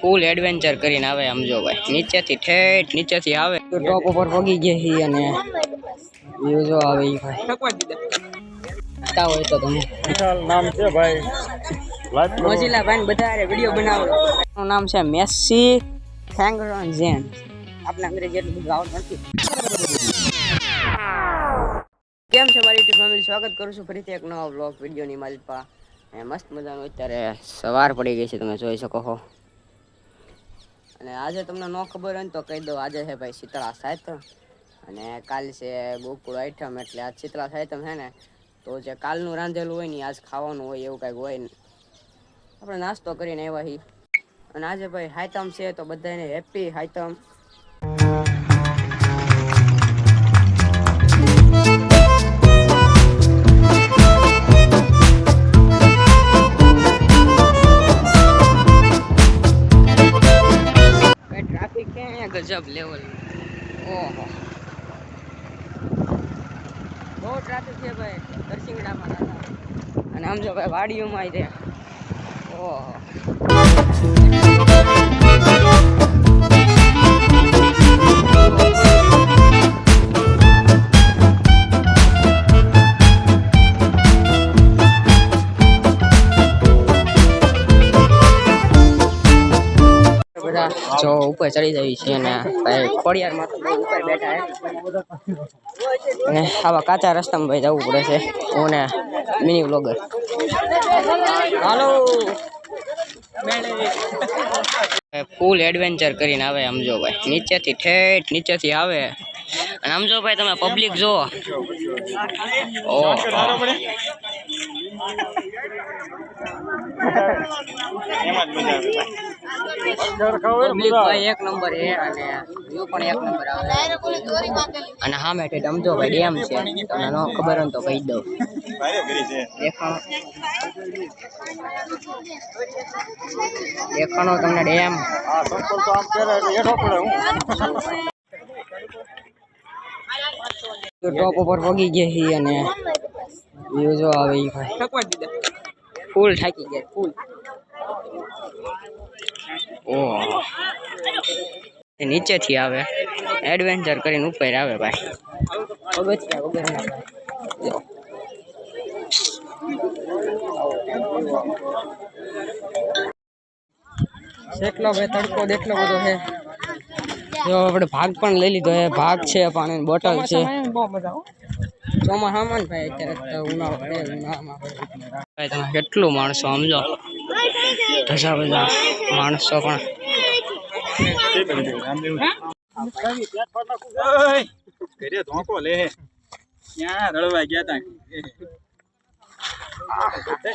ફૂલ adventure કરીને આવે આમ જો ભાઈ. નીચેથી ઠેઠ નીચેથી આવે. તો ટોપ ઉપર પગી ગયા હી અને વ્યૂ જો આવે ઈ ભાઈ. તા હોય તો તમે. નામ છે ભાઈ. મોજીલા ભાઈ બધા વીડિયો બનાવો. એનું નામ છે મેસી ફેંગરોન જેન આપણે અંગ્રેજી એટલું બધું આવડતું નથી. કેમ છે મારી યુટ્યુબ ફેમિલી? સ્વાગત કરું છું ફરીથી એક નવા બ્લોગ વિડીયોની મારી પા મસ્ત મજાનું અત્યારે સવાર પડી ગઈ છે તમે જોઈ શકો છો. અને આજે તમને ન ખબર હોય ને તો કહી દઉં, આજે છે ભાઈ શીતળા સાયત અને કાલ છે ગોકુળ આઈટમ એટલે આજ શીતળા સાયતમ છે ને, તો જે કાલનું રાંધેલું હોય ને આજ ખાવાનું હોય, એવું કાંઈક હોય ને. આપણે નાસ્તો કરીને આવ્યા છીએ. અને આજે ભાઈ હાયતમ છે, તો બધાને હેપી હાયતમ અને આમ જો ભાઈ વાડીઓમાં તે ઓહો. જો ઉપર ચડી જાય છે અને ખોડિયારમાં તો ઉપર બેઠા છે. અને આવા કાચા રસ્તામાં ભાઈ જવું પડે છે. હું ને મિની વ્લોગર. હાલો. ફૂલ એડવેન્ચર કરીને આવે સમજો ભાઈ. નીચેથી ઠેઠ નીચેથી આવે. અને સમજો ભાઈ તમે પબ્લિક જો ઓહ એમાં જ મજા આવે. ભાઈ ડેમ છે. તમને ન ખબર હોય તો કહી દઉં. દેખાણો. તમને ડેમ. હું ટોપ ઉપર પગી ગયા અને વ્યૂ જો આવે ભાઈ ફૂલ થાકી ગયા ફૂલ. એ નીચેથી આવે. એડવેન્ચર કરીને ઉપર આવે ભાઈ. પગથિયા વગર ના ભાઈ. તડકો એટલો બધો છે. જો આપણે ભાગ પણ લઈ લીધો છે. ભાગ છે પાણીની બોટલ છે. ચોમાસામાં ભાઈ અત્યારે ઉનાળો ઉનાળામાં. ભાઈ તમે કેટલું માણસો સમજો. ધજા બધા માણસો પણ. ઘરે ધોકો લે ક્યાં રળવા ગયા તા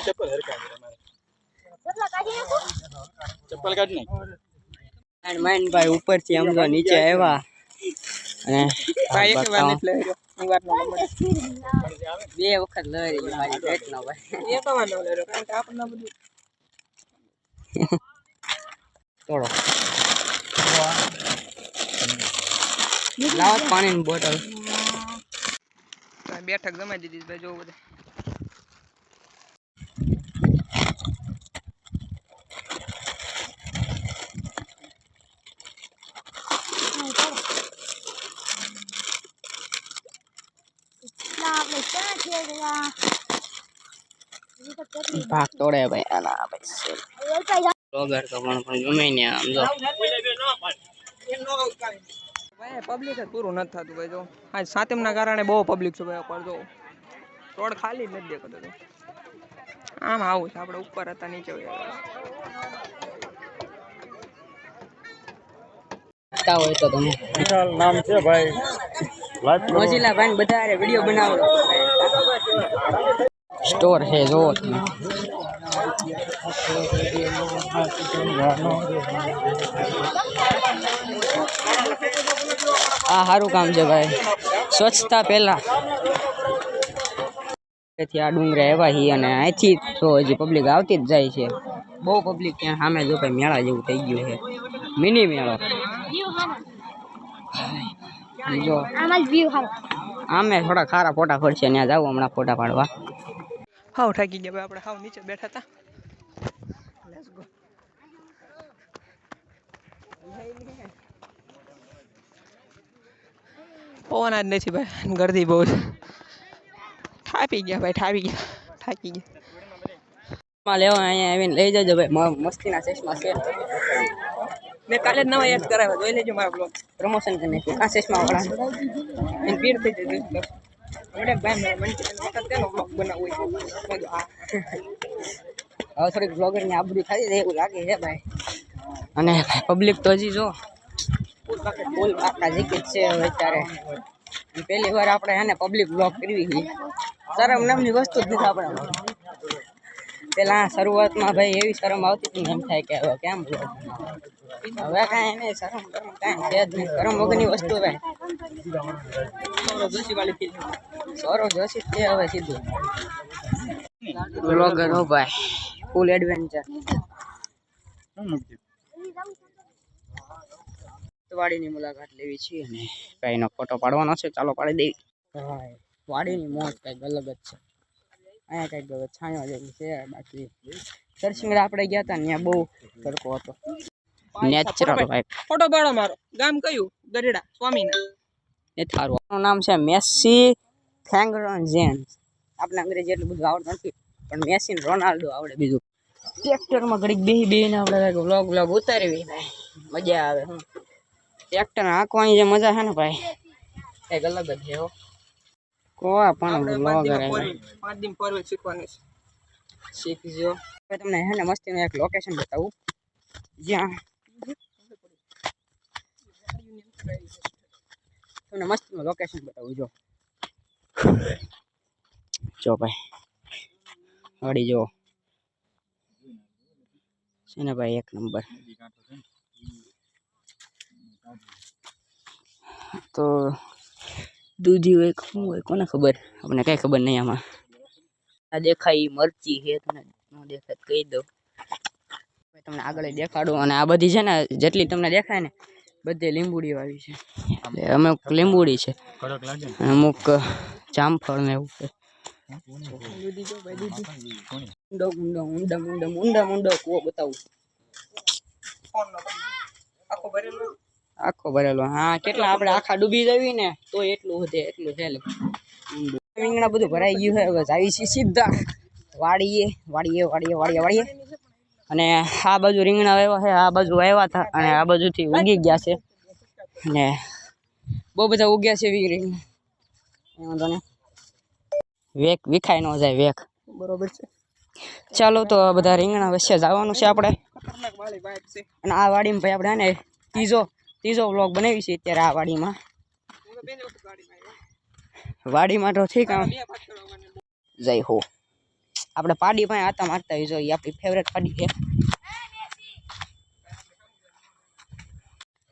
ચપ્પલ હરકા ચપ્પલ કાઢ નાખ માઇન્ડ માઇન્ડ ભાઈ ઉપરથી આમ તો નીચે આવ્યા. અને ભાઈ બતાવો. બે વખત લઈ મારી પેટનો ભાઈ. તોડો. લાવો પાણીની બોટલ. બેઠક જમાઈ દીધી ભાઈ જોવું બધે. ભાગ તોડે ભાઈ. આના ભાઈ બ્લોગર તો પણ પણ ગમે ને આમ જો ભાઈ પબ્લિક જ પૂરું નથી થતું ભાઈ જો. આજ સાતમના કારણે બહુ પબ્લિક છે ભાઈ ઉપર જો. રોડ ખાલી જ નથી દેખાતો તો આમ આવું છે આપણે ઉપર હતા નીચે હોય તો. તમે. નામ છે ભાઈ? મોજીલા ભાઈ બધા વીડિયો બનાવો. સ્ટોર હે જોવો તમે આ સારું કામ છે ભાઈ. સ્વચ્છતા પહેલા. તેથી આ ડુંગરા એવા હી અને અહીંથી તો હજી પબ્લિક આવતી જ જાય છે. બહુ પબ્લિક ત્યાં સામે જો ભાઈ મેળા જેવું થઈ ગયું છે. મિની મેળો. જો. આમાં થોડા ખારા ફોટા પડશે ત્યાં જાવ હમણાં ફોટા પાડવા. હાવ થાકી ગયા આપણે હાવ નીચે બેઠા હતા. પવન જ નથી ભાઈ ગરદી બહુ છે. થાપી ગયા ભાઈ થાપી ગયા થાકી ગયા. માં લેવા અહીંયા આવીને લઈ જજો ભાઈ મ- મસ્તીના ચશ્મા છે. મેં કાલે નવા યાદ કરાવ્યો જોઈ લેજો મારા બ્લોગ પ્રમોશન કરી નાખ્યું આ ચશ્મા વાળા એની ભીડ થઈ જતી ભાઈ મને વખત તેનો બ્લોગ બનાવવો હવે થોડીક બ્લોગરની આબરૂ થાય છે એવું લાગે છે ભાઈ. અને પબ્લિક તો હજી જો. ફૂલ આખા જીકી છે હવે અત્યારે. પહેલી વાર આપણે હે પબ્લિક બ્લોગ કરવી છે. શરમ નામની વસ્તુ જ નથી આપણે પેલા શરૂઆતમાં ભાઈ એવી શરમ આવતી હતી એમ થાય કે હવે કેમ બોલો? હવે કાંઈ નહીં, શરમ કરમ કાંઈ છે જ નહીં. શરમ વગરની વસ્તુ હવે સૌરવ જોશી છે હવે સીધું. બ્લોગર હો ભાઈ. ફૂલ એડવેન્ચર વાડીની મુલાકાત લેવી છે અને ભાઈનો ફોટો પાડવાનો છે. ચાલો પાડી દેવી વાડીની મોજ કંઈક અલગ જ છે. અહીંયા કંઈક હવે છાંયો જેવું છે બાકી સરસિંગડા આપણે ગયા હતા ત્યાં બહુ તડકો હતો. નેચરલ ભાઈ ફોટો પાડો મારો. ગામ કયું? ગઢડા સ્વામીના. એ થારું. આનું નામ છે મેસી ફેંગરોન જેન્સ આપણે અંગ્રેજી એટલું બધું આવડતું નથી પણ મેસી ને રોનાલ્ડો આવડે બીજું. ટ્રેક્ટરમાં ઘડીક બેહી બેહીને આપણે વ્લોગ વ્લોગ ઉતારવી ભાઈ મજા આવે હું ટ્રેક્ટર આંકવાની જે મજા છે ને ભાઈ એક અલગ જ છે હો. કોવા પણ આપણે પાંચ દિન પરવે શીખવાનું છે. શીખજો હવે તમને હે ને મસ્તીનું એક લોકેશન બતાવું. જ્યાં. તમને મસ્તીનું લોકેશન બતાવું જો. જો ભાઈ. હળી જો. છે ને ભાઈ એક નંબર. તો દૂધી હોય શું હોય કોને ખબર? આપણને કઈ ખબર નહીં આમાં. આ દેખાય ઈ મરચી છે તમને ન દેખાય કહી દઉં. તમને આગળ દેખાડું. અને આ બધી છે ને જેટલી તમને દેખાય ને બધી લીંબુડી વાવી છે. એટલે અમુક લીંબુડી છે. અમુક જામફળ ને એવું છે. ઊંડો ઊંડો ઊંડા ઊંડા ઊંડા ઊંડો કૂવો બતાવું. આખો ભરેલો? આખો ભરેલો. હા કેટલા આપણે આખા ડૂબી જવી ને તો એટલું વધે એટલું છે રીંગણા બધું ભરાઈ ગયું છે હવે આવી છે સીધા. વાડીએ વાડીએ વાડીએ વાડીએ વાડીએ. અને આ બાજુ રીંગણા વાવ્યા છે આ બાજુ વાવ્યા હતા અને આ બાજુથી ઉગી ગયા છે. અને બહુ બધા ઉગ્યા છે રીંગણા. વાંધો નહીં. વેક વિખાઈ ન જાય વેક. બરોબર છે. ચાલો તો આ બધા રીંગણા વચ્ચે જવાનું છે આપણે. અને આ વાડીમાં ભાઈ આપણે ને ત્રીજો ત્રીજો વ્લોગ બનાવી છે અત્યારે આ વાડીમાં. હું વાડીમાં તો ઠીક જય હો. આપણે પાડી પાસે આતા મારતા હોય જોઈએ આપણી ફેવરેટ પાડી છે.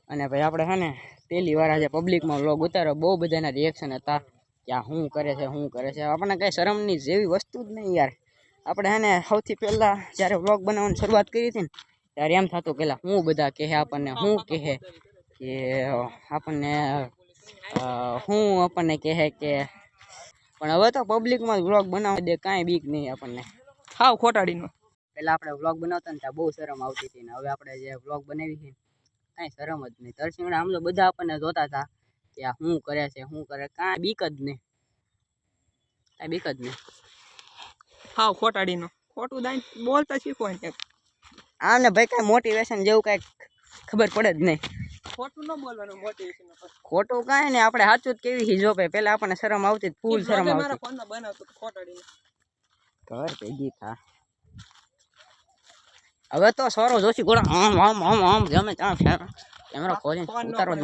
અને ભાઈ આપણે હે ને પહેલી વાર આજે પબ્લિકમાં વ્લોગ ઉતારો બહુ બધાના રિએક્શન હતા કે આ શું કરે છે શું કરે છે. આપણને કાંઈ શરમની જેવી વસ્તુ જ નહીં યાર. આપણે હે ને સૌથી પહેલાં જ્યારે વ્લોગ બનાવવાની શરૂઆત કરી હતી ને ત્યારે એમ થતું પહેલાં હું બધા કહે આપણને શું કહે. કે આપણને હું આપણને કહે કે પણ હવે તો પબ્લિકમાં વ્લોગ બનાવવા દે કાંઈ બીક નહીં આપણને. હાવ ખોટાડીનો. પહેલાં આપણે વ્લોગ બનાવતા ને ત્યાં બહુ શરમ આવતી હતી ને હવે આપણે જે વ્લોગ બનાવી છે કાંઈ શરમ જ નહીં. તરસિંગડા આમ તો બધા આપણને જોતા હતા કે આ શું કરે છે શું કરે કાંઈ બીક જ નહીં. કાંઈ બીક જ નહીં. હાવ ખોટાડીનો. ખોટું દાઈ બોલતા શીખવાનું છે આમને ભાઈ કાંઈ મોટિવેશન જેવું કાંઈક ખબર પડે જ નહીં. ખોટું ન બોલવાનું મોટિવેશન ખોટું કાંઈ નહીં આપણે સાચું જ કેવી છે પેલા આપણને શરમ આવતી ફૂલ શરમ મારા ફોન બનાવતો ખોટાડીનો. ઘર ભેગી થા હવે તો સોરો જોશી ગોળા આમ આમ આમ આમ ગમે ત્યાં કેમેરા ન ઉતારવા જ